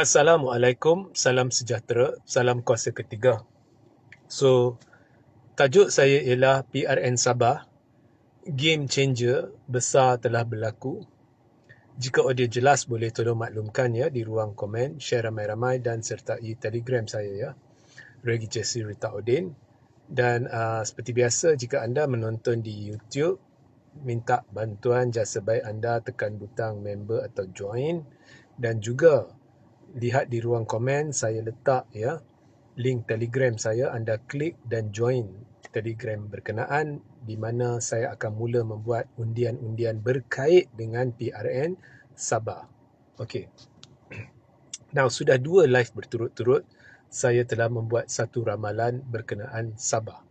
Assalamualaikum, salam sejahtera, salam kuasa ketiga. So, tajuk saya ialah PRN Sabah, game changer besar telah berlaku. Jika audio jelas boleh tolong maklumkan ya di ruang komen, share ramai-ramai dan sertai telegram saya ya. Regi Jesse Rita Odin. Dan uh, seperti biasa jika anda menonton di YouTube, minta bantuan jasa baik anda tekan butang member atau join dan juga lihat di ruang komen saya letak ya link Telegram saya anda klik dan join Telegram berkenaan di mana saya akan mula membuat undian-undian berkait dengan PRN Sabah. Okey. Now sudah dua live berturut-turut saya telah membuat satu ramalan berkenaan Sabah.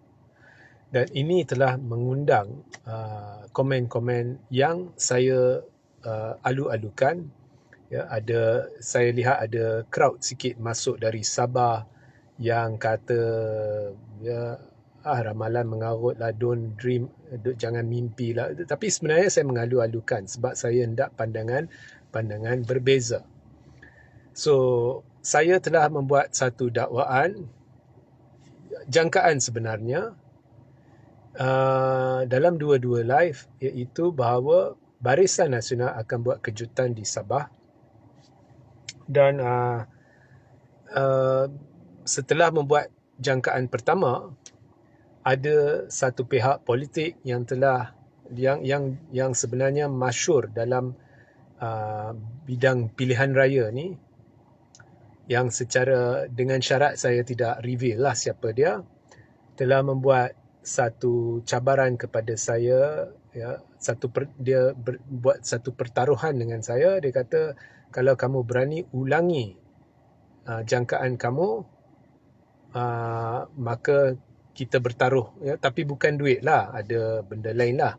Dan ini telah mengundang uh, komen-komen yang saya uh, alu-alukan ya ada saya lihat ada crowd sikit masuk dari Sabah yang kata ya ah ramalan mengarut lah don't dream jangan mimpi lah. Tapi sebenarnya saya mengalu-alukan sebab saya hendak pandangan pandangan berbeza. So saya telah membuat satu dakwaan jangkaan sebenarnya uh, dalam dua-dua live iaitu bahawa Barisan Nasional akan buat kejutan di Sabah dan uh, uh, setelah membuat jangkaan pertama ada satu pihak politik yang telah yang yang yang sebenarnya masyur dalam uh, bidang pilihan raya ni yang secara dengan syarat saya tidak reveal lah siapa dia telah membuat satu cabaran kepada saya ya satu per, dia ber, buat satu pertaruhan dengan saya. Dia kata kalau kamu berani ulangi uh, jangkaan kamu uh, maka kita bertaruh ya tapi bukan duit lah ada benda lain lah.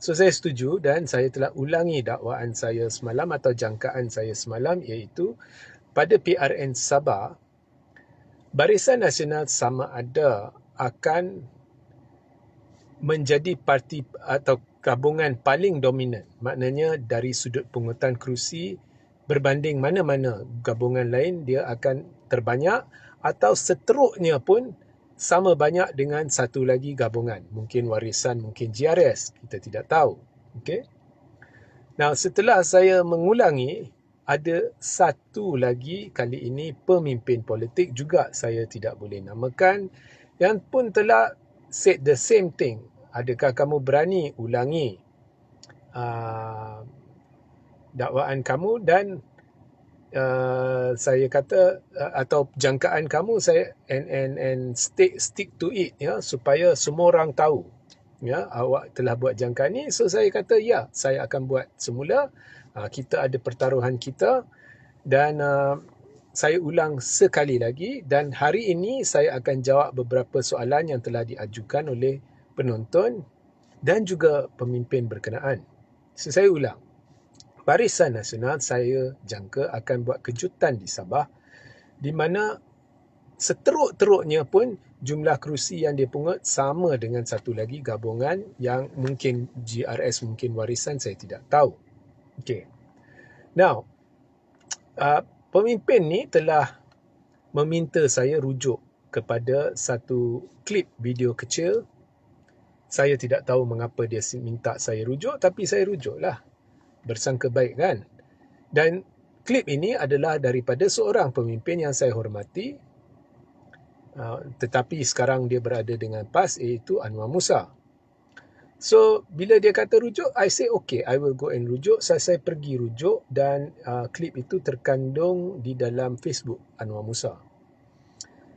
So saya setuju dan saya telah ulangi dakwaan saya semalam atau jangkaan saya semalam iaitu pada PRN Sabah Barisan Nasional sama ada akan menjadi parti atau gabungan paling dominan maknanya dari sudut pungutan kerusi berbanding mana-mana gabungan lain dia akan terbanyak atau seterusnya pun sama banyak dengan satu lagi gabungan. Mungkin warisan mungkin GRS kita tidak tahu. Okey? Nah, setelah saya mengulangi, ada satu lagi kali ini pemimpin politik juga saya tidak boleh namakan yang pun telah said the same thing. Adakah kamu berani ulangi uh, dakwaan kamu dan uh, saya kata uh, atau jangkaan kamu saya and and and stick stick to it ya supaya semua orang tahu ya awak telah buat jangkaan ni so saya kata ya saya akan buat semula uh, kita ada pertaruhan kita dan uh, saya ulang sekali lagi dan hari ini saya akan jawab beberapa soalan yang telah diajukan oleh penonton dan juga pemimpin berkenaan. So, saya ulang. Barisan Nasional saya jangka akan buat kejutan di Sabah di mana seteruk-teruknya pun jumlah kerusi yang dipungut sama dengan satu lagi gabungan yang mungkin GRS mungkin warisan saya tidak tahu. Okay. Now, uh, pemimpin ni telah meminta saya rujuk kepada satu klip video kecil. Saya tidak tahu mengapa dia minta saya rujuk tapi saya rujuklah bersangka baik kan. Dan klip ini adalah daripada seorang pemimpin yang saya hormati uh, tetapi sekarang dia berada dengan PAS iaitu Anwar Musa. So bila dia kata rujuk, I say okay, I will go and rujuk. Saya, saya pergi rujuk dan uh, klip itu terkandung di dalam Facebook Anwar Musa.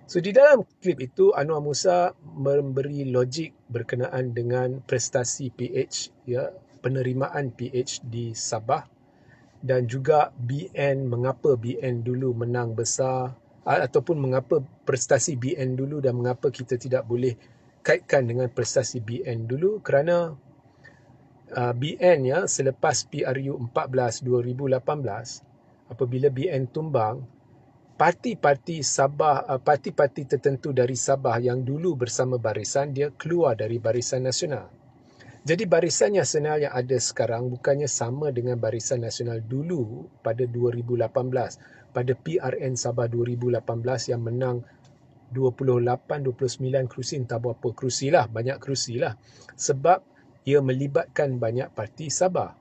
So di dalam klip itu Anwar Musa memberi logik berkenaan dengan prestasi PH ya penerimaan PH di Sabah dan juga BN mengapa BN dulu menang besar ataupun mengapa prestasi BN dulu dan mengapa kita tidak boleh kaitkan dengan prestasi BN dulu. Kerana uh, BN ya selepas PRU 14 2018 apabila BN tumbang parti-parti Sabah uh, parti-parti tertentu dari Sabah yang dulu bersama barisan dia keluar dari barisan nasional Jadi barisan nasional yang ada sekarang bukannya sama dengan barisan nasional dulu pada 2018 pada PRN Sabah 2018 yang menang 28-29 kerusi entah berapa kerusi lah banyak kerusi lah. Sebab ia melibatkan banyak parti Sabah.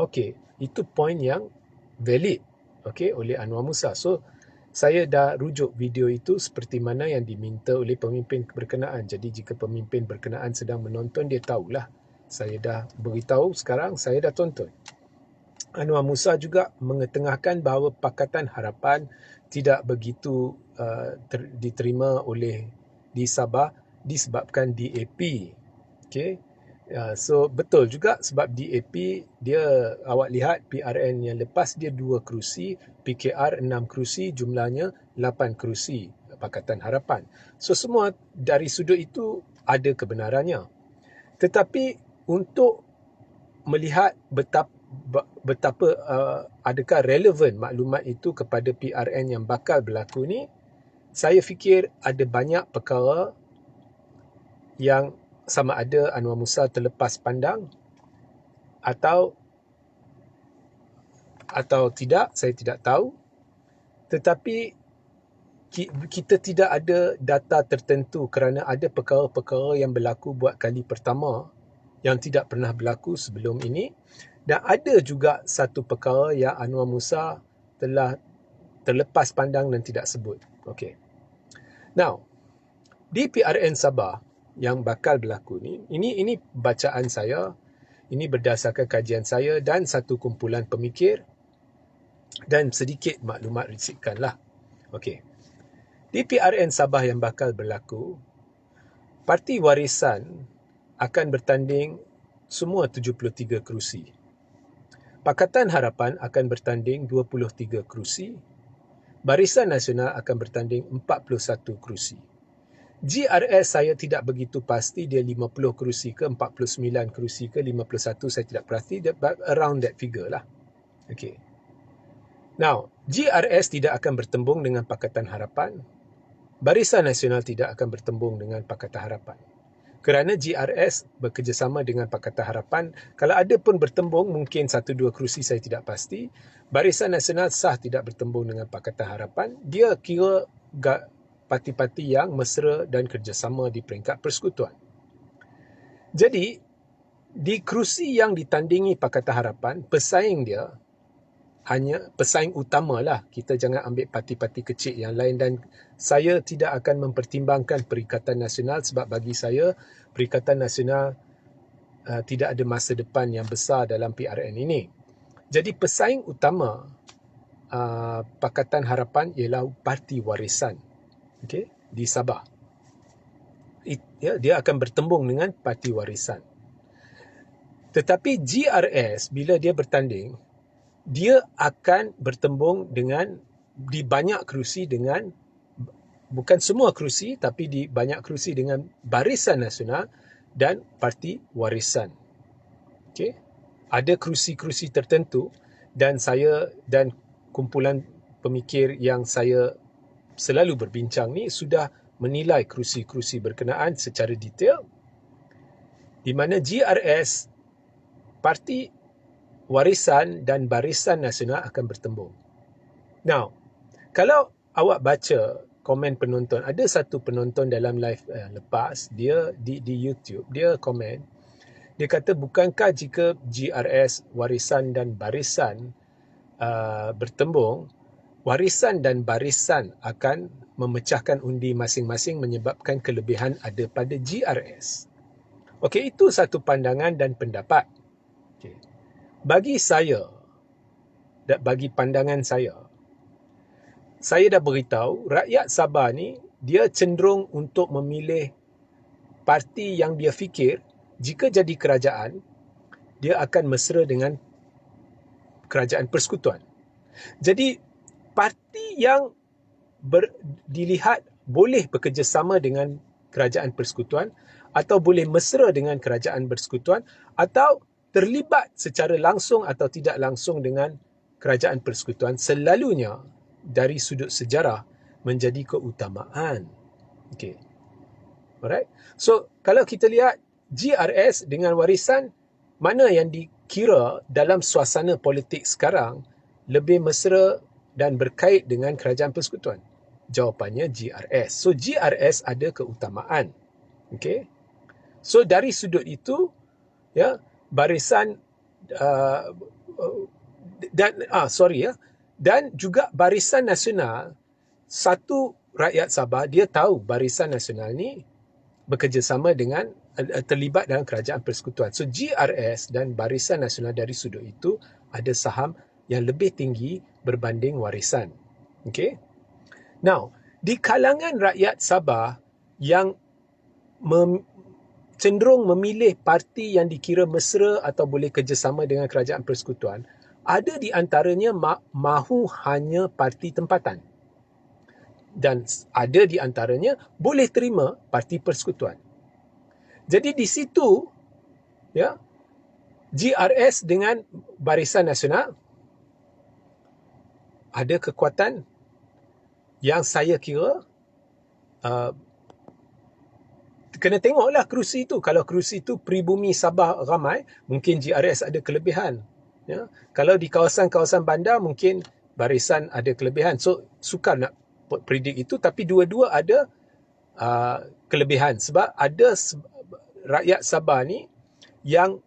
Okey, itu poin yang valid okey oleh Anwar Musa. So saya dah rujuk video itu seperti mana yang diminta oleh pemimpin berkenaan. Jadi jika pemimpin berkenaan sedang menonton dia tahulah saya dah beritahu sekarang saya dah tonton Anwar Musa juga mengetengahkan bahawa Pakatan Harapan tidak begitu uh, ter, diterima oleh di Sabah disebabkan DAP. Okay. Uh, so betul juga sebab DAP dia awak lihat PRN yang lepas dia dua kerusi, PKR enam kerusi, jumlahnya lapan kerusi Pakatan Harapan. So semua dari sudut itu ada kebenarannya. Tetapi untuk melihat betapa betapa uh, adakah relevan maklumat itu kepada PRN yang bakal berlaku ni saya fikir ada banyak perkara yang sama ada Anwar Musa terlepas pandang atau atau tidak saya tidak tahu. Tetapi kita tidak ada data tertentu kerana ada perkara-perkara yang berlaku buat kali pertama yang tidak pernah berlaku sebelum ini dan ada juga satu perkara yang Anwar Musa telah terlepas pandang dan tidak sebut. Okay. Now, di PRN Sabah yang bakal berlaku ni, ini ini bacaan saya, ini berdasarkan kajian saya dan satu kumpulan pemikir dan sedikit maklumat risikan lah. Okay. Di PRN Sabah yang bakal berlaku, Parti Warisan akan bertanding semua 73 kerusi. Pakatan Harapan akan bertanding 23 kerusi. Barisan Nasional akan bertanding 41 kerusi. GRS saya tidak begitu pasti dia 50 kerusi ke 49 kerusi ke 51 saya tidak pasti but around that figure lah. Okay. Now, GRS tidak akan bertembung dengan Pakatan Harapan. Barisan Nasional tidak akan bertembung dengan Pakatan Harapan kerana GRS bekerjasama dengan Pakatan Harapan kalau ada pun bertembung mungkin satu dua kerusi saya tidak pasti. Barisan Nasional sah tidak bertembung dengan Pakatan Harapan. Dia kira parti-parti yang mesra dan kerjasama di peringkat persekutuan. Jadi di kerusi yang ditandingi Pakatan Harapan pesaing dia hanya pesaing utamalah kita jangan ambil parti-parti kecil yang lain dan saya tidak akan mempertimbangkan Perikatan Nasional sebab bagi saya Perikatan Nasional uh, tidak ada masa depan yang besar dalam PRN ini. Jadi pesaing utama uh, Pakatan Harapan ialah Parti Warisan okay, di Sabah. It, ya, dia akan bertembung dengan Parti Warisan. Tetapi GRS bila dia bertanding dia akan bertembung dengan di banyak kerusi dengan bukan semua kerusi tapi di banyak kerusi dengan Barisan Nasional dan Parti Warisan. Okey. Ada kerusi-kerusi tertentu dan saya dan kumpulan pemikir yang saya selalu berbincang ni sudah menilai kerusi-kerusi berkenaan secara detail di mana GRS Parti warisan dan barisan nasional akan bertembung. Now, kalau awak baca komen penonton, ada satu penonton dalam live uh, lepas, dia di di YouTube, dia komen, dia kata bukankah jika GRS warisan dan barisan uh, bertembung, warisan dan barisan akan memecahkan undi masing-masing menyebabkan kelebihan ada pada GRS. Okey, itu satu pandangan dan pendapat. Bagi saya dan bagi pandangan saya saya dah beritahu rakyat Sabah ni dia cenderung untuk memilih parti yang dia fikir jika jadi kerajaan dia akan mesra dengan kerajaan persekutuan. Jadi parti yang ber, dilihat boleh bekerjasama dengan kerajaan persekutuan atau boleh mesra dengan kerajaan persekutuan atau terlibat secara langsung atau tidak langsung dengan kerajaan persekutuan selalunya dari sudut sejarah menjadi keutamaan. Okay. Alright. So, kalau kita lihat GRS dengan warisan mana yang dikira dalam suasana politik sekarang lebih mesra dan berkait dengan kerajaan persekutuan? Jawapannya GRS. So GRS ada keutamaan. Okay. So dari sudut itu, ya barisan uh, dan ah sorry ya dan juga barisan nasional satu rakyat Sabah dia tahu barisan nasional ni bekerjasama dengan uh, terlibat dalam kerajaan persekutuan. So GRS dan Barisan Nasional dari sudut itu ada saham yang lebih tinggi berbanding warisan. Okay. Now, di kalangan rakyat Sabah yang mem- cenderung memilih parti yang dikira mesra atau boleh kerjasama dengan kerajaan persekutuan, ada di antaranya ma- mahu hanya parti tempatan dan ada di antaranya boleh terima parti persekutuan. Jadi di situ ya GRS dengan Barisan Nasional ada kekuatan yang saya kira uh, kena tengoklah kerusi itu. Kalau kerusi itu pribumi Sabah ramai, mungkin GRS ada kelebihan. Ya. Kalau di kawasan-kawasan bandar, mungkin barisan ada kelebihan. So, sukar nak predict itu tapi dua-dua ada uh, kelebihan sebab ada rakyat Sabah ni yang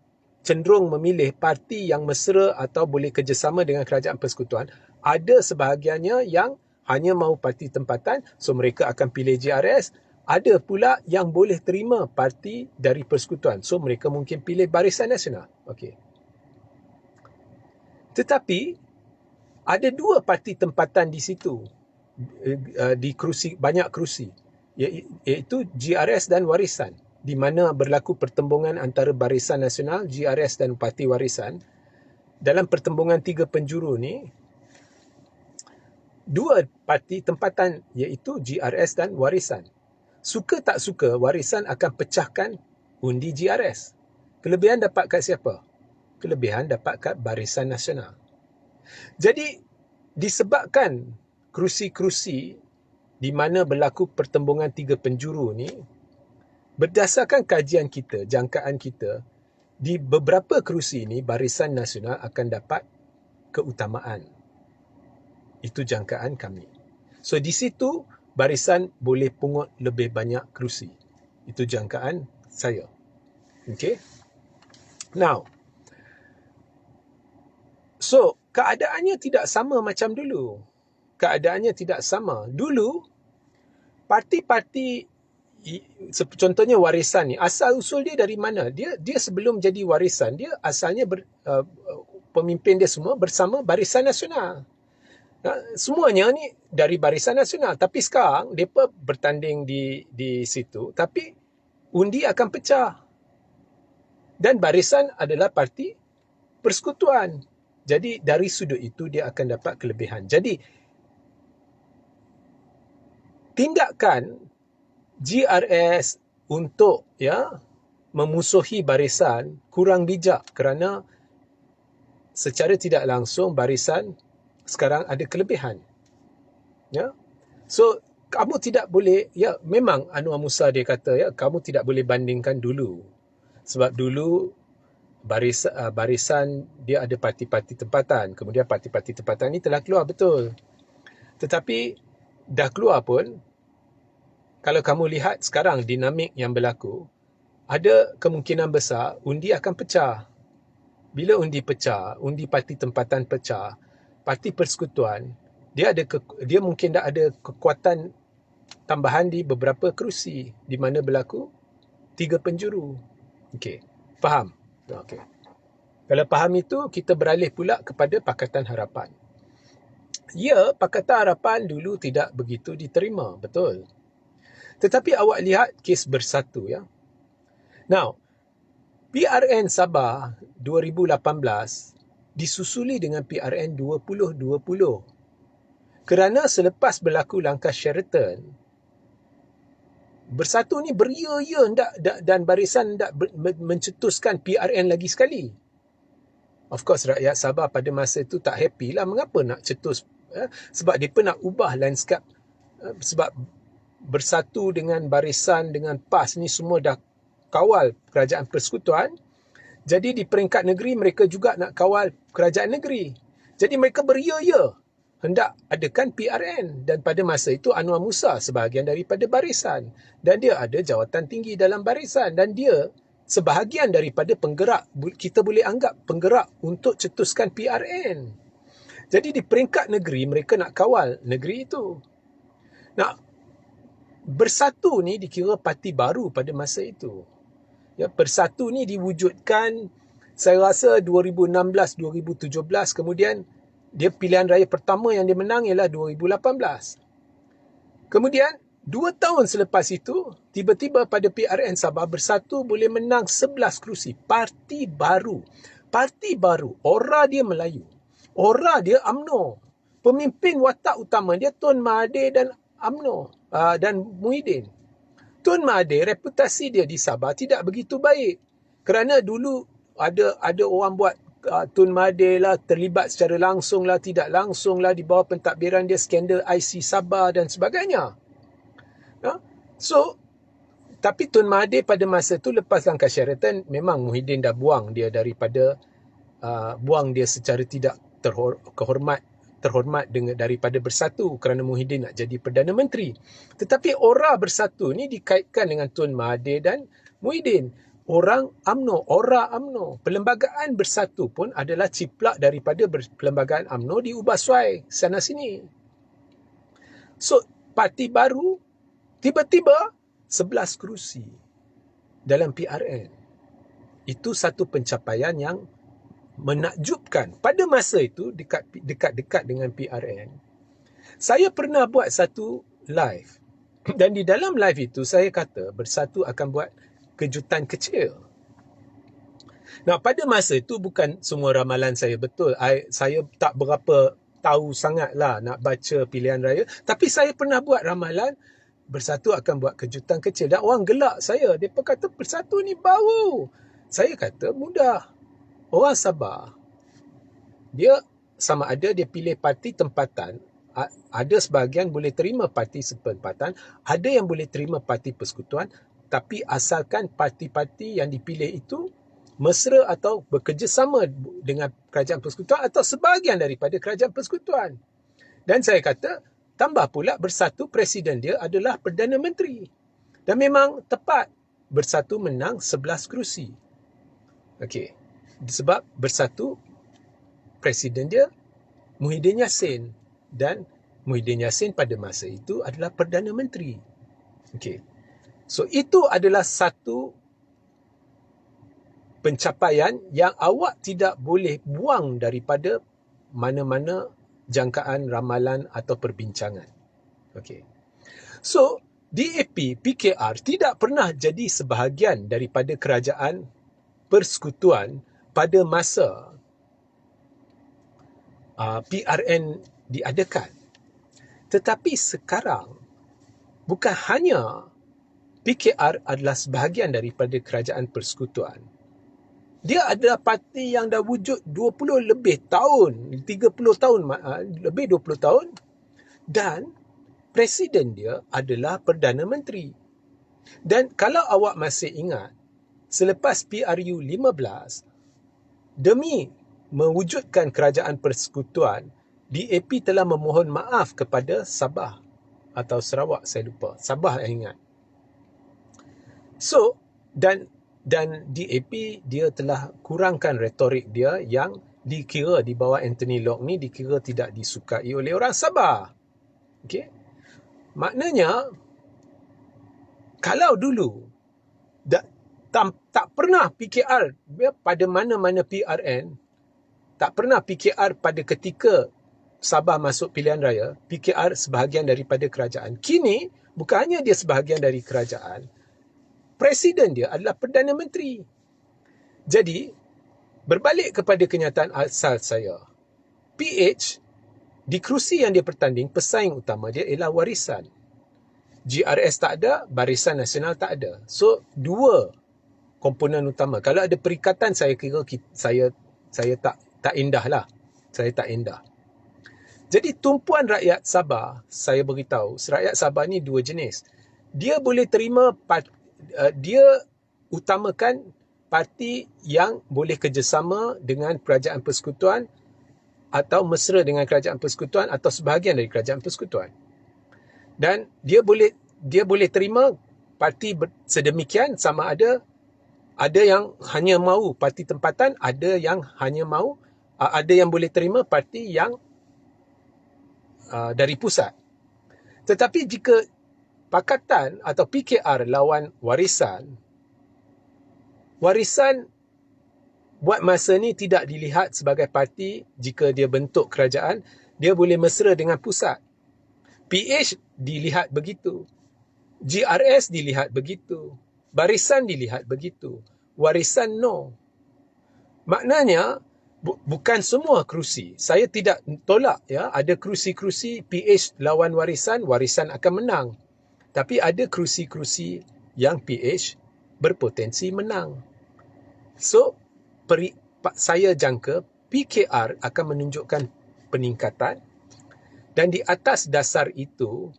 cenderung memilih parti yang mesra atau boleh kerjasama dengan kerajaan persekutuan ada sebahagiannya yang hanya mahu parti tempatan so mereka akan pilih JRS ada pula yang boleh terima parti dari persekutuan. So mereka mungkin pilih Barisan Nasional. Okey. Tetapi ada dua parti tempatan di situ uh, di kerusi banyak kerusi. Iaitu GRS dan warisan di mana berlaku pertembungan antara Barisan Nasional GRS dan Parti Warisan. Dalam pertembungan tiga penjuru ni dua parti tempatan iaitu GRS dan warisan suka tak suka warisan akan pecahkan undi GRS kelebihan dapat kat siapa kelebihan dapat kat Barisan Nasional jadi disebabkan kerusi-kerusi di mana berlaku pertembungan tiga penjuru ni berdasarkan kajian kita, jangkaan kita di beberapa kerusi ini Barisan Nasional akan dapat keutamaan. Itu jangkaan kami. So di situ barisan boleh pungut lebih banyak kerusi. Itu jangkaan saya. Okay. Now, so keadaannya tidak sama macam dulu keadaannya tidak sama. Dulu, parti-parti, contohnya warisan ni, asal usul dia dari mana? Dia dia sebelum jadi warisan, dia asalnya ber, uh, pemimpin dia semua bersama Barisan Nasional. Semuanya ni dari Barisan Nasional. Tapi sekarang, mereka bertanding di di situ. Tapi undi akan pecah. Dan Barisan adalah parti persekutuan. Jadi dari sudut itu dia akan dapat kelebihan. Jadi tindakan GRS untuk ya memusuhi barisan kurang bijak kerana secara tidak langsung barisan sekarang ada kelebihan. Ya. So kamu tidak boleh ya memang Anwar Musa dia kata ya kamu tidak boleh bandingkan dulu. Sebab dulu barisan uh, barisan dia ada parti-parti tempatan, kemudian parti-parti tempatan ni telah keluar betul. Tetapi dah keluar pun kalau kamu lihat sekarang dinamik yang berlaku, ada kemungkinan besar undi akan pecah. Bila undi pecah, undi parti tempatan pecah, parti persekutuan, dia ada ke, dia mungkin dah ada kekuatan tambahan di beberapa kerusi di mana berlaku tiga penjuru. Okey, faham? Okey. Kalau faham itu, kita beralih pula kepada Pakatan Harapan. Ya, Pakatan Harapan dulu tidak begitu diterima, betul. Tetapi awak lihat kes bersatu ya. Now, PRN Sabah 2018 disusuli dengan PRN 2020. Kerana selepas berlaku langkah Sheraton, bersatu ni beria-ia dan barisan tak mencetuskan PRN lagi sekali. Of course rakyat Sabah pada masa itu tak happy lah mengapa nak cetus eh? sebab pun nak ubah landscape eh? sebab bersatu dengan barisan dengan PAS ni semua dah kawal kerajaan persekutuan, jadi di peringkat negeri mereka juga nak kawal kerajaan negeri. Jadi mereka beria-ia hendak adakan PRN dan pada masa itu Anwar Musa sebahagian daripada barisan dan dia ada jawatan tinggi dalam barisan dan dia sebahagian daripada penggerak kita boleh anggap penggerak untuk cetuskan PRN. Jadi di peringkat negeri mereka nak kawal negeri itu. Nak bersatu ni dikira parti baru pada masa itu. Ya, bersatu ni diwujudkan saya rasa 2016 2017 kemudian dia pilihan raya pertama yang dia menang ialah 2018. Kemudian Dua tahun selepas itu, tiba-tiba pada PRN Sabah bersatu boleh menang 11 kerusi. Parti baru. Parti baru. Ora dia Melayu. Ora dia AMNO. Pemimpin watak utama dia Tun Mahathir dan AMNO uh, dan Muhyiddin. Tun Mahathir, reputasi dia di Sabah tidak begitu baik. Kerana dulu ada ada orang buat uh, Tun Mahathir lah terlibat secara langsung lah, tidak langsung lah di bawah pentadbiran dia skandal IC Sabah dan sebagainya. Ha? So, tapi Tun Mahathir pada masa tu lepas langkah Sheraton, memang Muhyiddin dah buang dia daripada, uh, buang dia secara tidak terhor, kehormat terhormat dengan daripada bersatu kerana Muhyiddin nak jadi Perdana Menteri. Tetapi orang bersatu ni dikaitkan dengan Tun Mahathir dan Muhyiddin. Orang AMNO, Ora AMNO. Perlembagaan bersatu pun adalah ciplak daripada perlembagaan AMNO di Ubah Suai sana sini. So, parti baru Tiba-tiba 11 kerusi dalam PRN. Itu satu pencapaian yang menakjubkan. Pada masa itu dekat dekat-dekat dengan PRN. Saya pernah buat satu live dan di dalam live itu saya kata bersatu akan buat kejutan kecil. Nah, pada masa itu bukan semua ramalan saya betul. I, saya tak berapa tahu sangatlah nak baca pilihan raya, tapi saya pernah buat ramalan bersatu akan buat kejutan kecil. Dan orang gelak saya. Depa kata bersatu ni baru saya kata mudah. Orang sabar. Dia sama ada dia pilih parti tempatan. Ada sebahagian boleh terima parti sepempatan ada yang boleh terima parti persekutuan tapi asalkan parti-parti yang dipilih itu mesra atau bekerjasama dengan kerajaan persekutuan atau sebahagian daripada kerajaan persekutuan dan saya kata Tambah pula bersatu presiden dia adalah Perdana Menteri. Dan memang tepat bersatu menang 11 kerusi. Okey. Sebab bersatu presiden dia Muhyiddin Yassin dan Muhyiddin Yassin pada masa itu adalah Perdana Menteri. Okey. So itu adalah satu pencapaian yang awak tidak boleh buang daripada mana-mana jangkaan, ramalan atau perbincangan. Okey. So, DAP, PKR tidak pernah jadi sebahagian daripada kerajaan persekutuan pada masa uh, PRN diadakan. Tetapi sekarang, bukan hanya PKR adalah sebahagian daripada kerajaan persekutuan, dia adalah parti yang dah wujud 20 lebih tahun, 30 tahun, ah, lebih 20 tahun dan presiden dia adalah Perdana Menteri. Dan kalau awak masih ingat, selepas PRU 15, demi mewujudkan kerajaan persekutuan, DAP telah memohon maaf kepada Sabah atau Sarawak, saya lupa. Sabah yang ingat. So, dan dan DAP dia telah kurangkan retorik dia yang dikira di bawah Anthony Locke ni dikira tidak disukai oleh orang Sabah. Okey. Maknanya kalau dulu tak, tak, tak pernah PKR ya, pada mana-mana PRN tak pernah PKR pada ketika Sabah masuk pilihan raya, PKR sebahagian daripada kerajaan. Kini bukan hanya dia sebahagian dari kerajaan, presiden dia adalah Perdana Menteri. Jadi, berbalik kepada kenyataan asal saya, PH di kerusi yang dia bertanding, pesaing utama dia ialah warisan. GRS tak ada, Barisan Nasional tak ada. So, dua komponen utama. Kalau ada perikatan, saya kira saya saya tak tak indah lah. Saya tak indah. Jadi, tumpuan rakyat Sabah, saya beritahu, rakyat Sabah ni dua jenis. Dia boleh terima uh, dia utamakan parti yang boleh kerjasama dengan kerajaan persekutuan atau mesra dengan kerajaan persekutuan atau sebahagian dari kerajaan persekutuan. Dan dia boleh dia boleh terima parti sedemikian sama ada ada yang hanya mahu parti tempatan, ada yang hanya mahu ada yang boleh terima parti yang uh, dari pusat. Tetapi jika pakatan atau PKR lawan warisan, warisan buat masa ni tidak dilihat sebagai parti jika dia bentuk kerajaan, dia boleh mesra dengan pusat. PH dilihat begitu. GRS dilihat begitu. Barisan dilihat begitu. Warisan no. Maknanya bu- bukan semua kerusi. Saya tidak tolak ya ada kerusi-kerusi PH lawan warisan, warisan akan menang. Tapi ada kerusi-kerusi yang PH berpotensi menang. So peri, saya jangka PKR akan menunjukkan peningkatan dan di atas dasar itu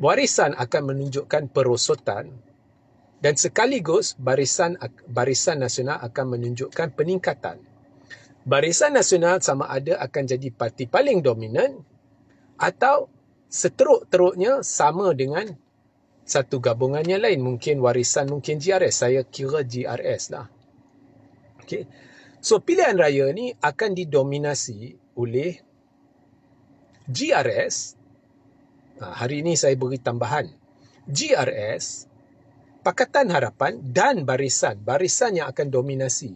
warisan akan menunjukkan perosotan dan sekaligus barisan barisan nasional akan menunjukkan peningkatan. Barisan nasional sama ada akan jadi parti paling dominan atau seteruk-teruknya sama dengan satu gabungan yang lain. Mungkin warisan, mungkin GRS. Saya kira GRS lah. Okay. So pilihan raya ni akan didominasi oleh GRS, ha, hari ini saya beri tambahan, GRS, Pakatan Harapan dan Barisan. Barisan yang akan dominasi.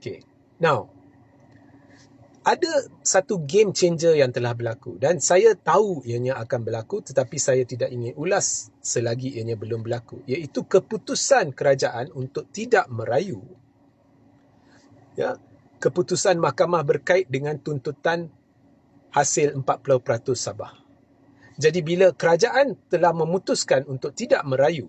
Okay. Now, ada satu game changer yang telah berlaku dan saya tahu ianya akan berlaku tetapi saya tidak ingin ulas selagi ianya belum berlaku iaitu keputusan kerajaan untuk tidak merayu ya keputusan mahkamah berkait dengan tuntutan hasil 40% Sabah. Jadi bila kerajaan telah memutuskan untuk tidak merayu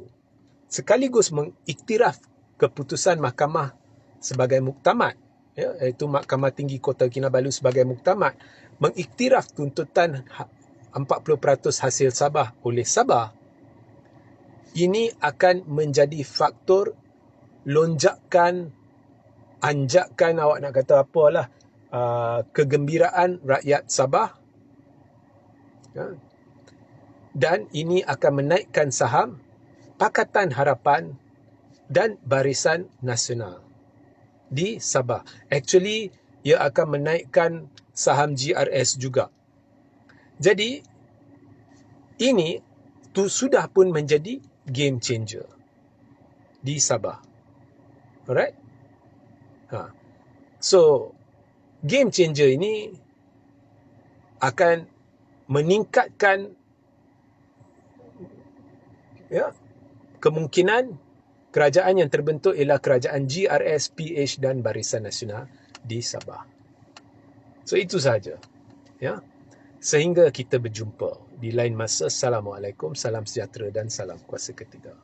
sekaligus mengiktiraf keputusan mahkamah sebagai muktamad ya iaitu Mahkamah Tinggi Kota Kinabalu sebagai muktamad mengiktiraf tuntutan 40% ha-, hasil Sabah oleh Sabah. Ini akan menjadi faktor lonjakan anjakan awak nak kata apalah Uh, kegembiraan rakyat Sabah. Ya. dan ini akan menaikkan saham Pakatan Harapan dan Barisan Nasional di Sabah. Actually, ia akan menaikkan saham GRS juga. Jadi, ini tu sudah pun menjadi game changer di Sabah. Alright? Ha. So, game changer ini akan meningkatkan ya kemungkinan kerajaan yang terbentuk ialah kerajaan GRS, PH dan Barisan Nasional di Sabah. So itu saja. Ya. Sehingga kita berjumpa di lain masa. Assalamualaikum, salam sejahtera dan salam kuasa ketiga.